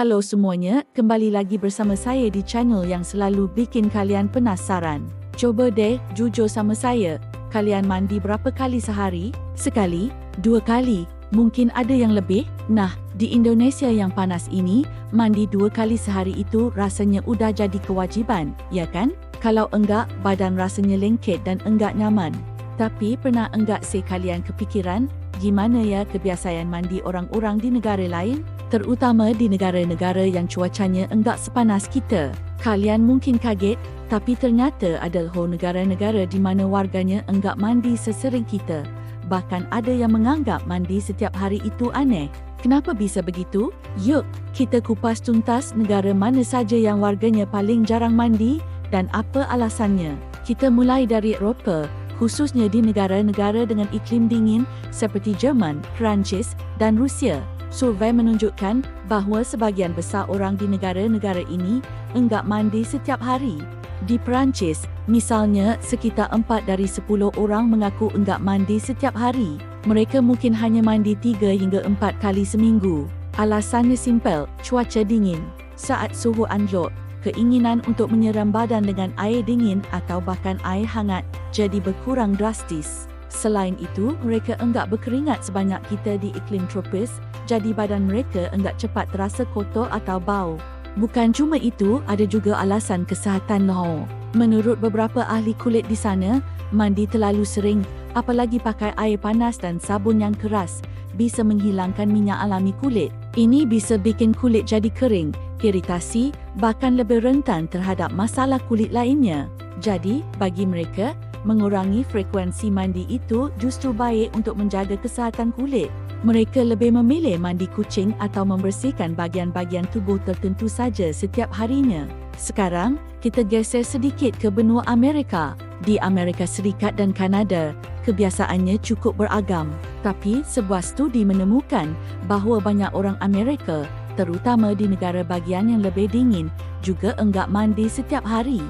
Halo semuanya, kembali lagi bersama saya di channel yang selalu bikin kalian penasaran. Coba deh jujur sama saya, kalian mandi berapa kali sehari? Sekali? Dua kali? Mungkin ada yang lebih? Nah, di Indonesia yang panas ini, mandi dua kali sehari itu rasanya udah jadi kewajiban, ya kan? Kalau enggak, badan rasanya lengket dan enggak nyaman. Tapi pernah enggak sih kalian kepikiran, gimana ya kebiasaan mandi orang-orang di negara lain? Terutama di negara-negara yang cuacanya enggak sepanas kita. Kalian mungkin kaget, tapi ternyata ada whole negara-negara di mana warganya enggak mandi sesering kita. Bahkan ada yang menganggap mandi setiap hari itu aneh. Kenapa bisa begitu? Yuk, kita kupas tuntas negara mana saja yang warganya paling jarang mandi dan apa alasannya. Kita mulai dari Eropah, khususnya di negara-negara dengan iklim dingin seperti Jerman, Perancis dan Rusia. Survei menunjukkan bahawa sebahagian besar orang di negara-negara ini enggak mandi setiap hari. Di Perancis, misalnya, sekitar 4 dari 10 orang mengaku enggak mandi setiap hari. Mereka mungkin hanya mandi 3 hingga 4 kali seminggu. Alasannya simpel, cuaca dingin. Saat suhu anjlok, keinginan untuk menyeram badan dengan air dingin atau bahkan air hangat jadi berkurang drastis. Selain itu, mereka enggak berkeringat sebanyak kita di iklim tropis jadi badan mereka enggak cepat terasa kotor atau bau. Bukan cuma itu, ada juga alasan kesihatan loh. Menurut beberapa ahli kulit di sana, mandi terlalu sering, apalagi pakai air panas dan sabun yang keras, bisa menghilangkan minyak alami kulit. Ini bisa bikin kulit jadi kering, iritasi, bahkan lebih rentan terhadap masalah kulit lainnya. Jadi, bagi mereka, mengurangi frekuensi mandi itu justru baik untuk menjaga kesihatan kulit mereka lebih memilih mandi kucing atau membersihkan bahagian-bahagian tubuh tertentu saja setiap harinya. Sekarang, kita geser sedikit ke benua Amerika. Di Amerika Serikat dan Kanada, kebiasaannya cukup beragam. Tapi, sebuah studi menemukan bahawa banyak orang Amerika, terutama di negara bagian yang lebih dingin, juga enggak mandi setiap hari.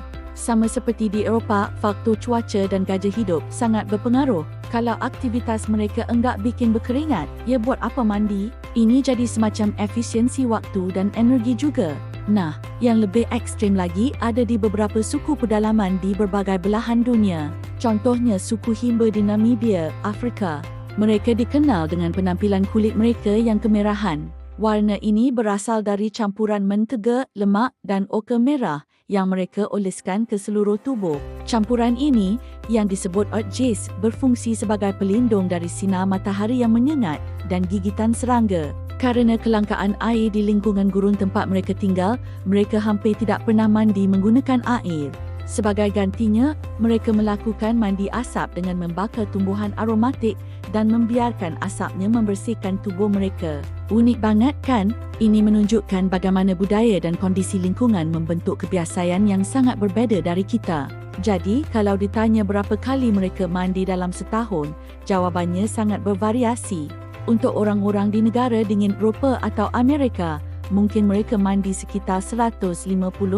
Sama seperti di Eropah, faktor cuaca dan gajah hidup sangat berpengaruh kalau aktivitas mereka enggak bikin berkeringat, ya buat apa mandi? Ini jadi semacam efisiensi waktu dan energi juga. Nah, yang lebih ekstrim lagi ada di beberapa suku pedalaman di berbagai belahan dunia. Contohnya suku Himba di Namibia, Afrika. Mereka dikenal dengan penampilan kulit mereka yang kemerahan. Warna ini berasal dari campuran mentega, lemak dan okar merah yang mereka oleskan ke seluruh tubuh. Campuran ini yang disebut Ortjes berfungsi sebagai pelindung dari sinar matahari yang menyengat dan gigitan serangga. Kerana kelangkaan air di lingkungan gurun tempat mereka tinggal, mereka hampir tidak pernah mandi menggunakan air. Sebagai gantinya, mereka melakukan mandi asap dengan membakar tumbuhan aromatik dan membiarkan asapnya membersihkan tubuh mereka. Unik banget kan? Ini menunjukkan bagaimana budaya dan kondisi lingkungan membentuk kebiasaan yang sangat berbeza dari kita. Jadi, kalau ditanya berapa kali mereka mandi dalam setahun, jawabannya sangat bervariasi. Untuk orang-orang di negara dingin Eropah atau Amerika, mungkin mereka mandi sekitar 150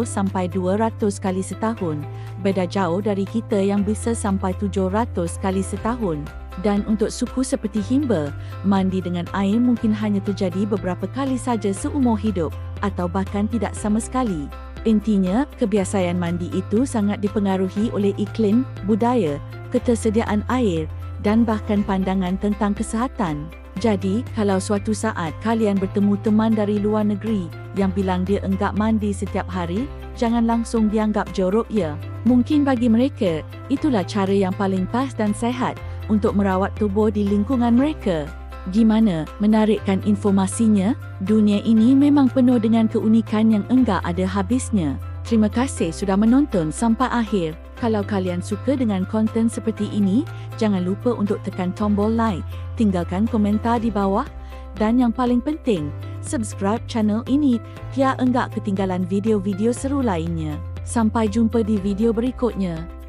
sampai 200 kali setahun. Beda jauh dari kita yang bisa sampai 700 kali setahun. Dan untuk suku seperti Himba, mandi dengan air mungkin hanya terjadi beberapa kali saja seumur hidup atau bahkan tidak sama sekali. Intinya, kebiasaan mandi itu sangat dipengaruhi oleh iklim, budaya, ketersediaan air dan bahkan pandangan tentang kesihatan. Jadi, kalau suatu saat kalian bertemu teman dari luar negeri yang bilang dia enggak mandi setiap hari, jangan langsung dianggap jorok ya. Mungkin bagi mereka, itulah cara yang paling pas dan sehat untuk merawat tubuh di lingkungan mereka. Gimana menarikkan informasinya? Dunia ini memang penuh dengan keunikan yang enggak ada habisnya. Terima kasih sudah menonton sampai akhir. Kalau kalian suka dengan konten seperti ini, jangan lupa untuk tekan tombol like, tinggalkan komentar di bawah dan yang paling penting, subscribe channel ini biar enggak ketinggalan video-video seru lainnya. Sampai jumpa di video berikutnya.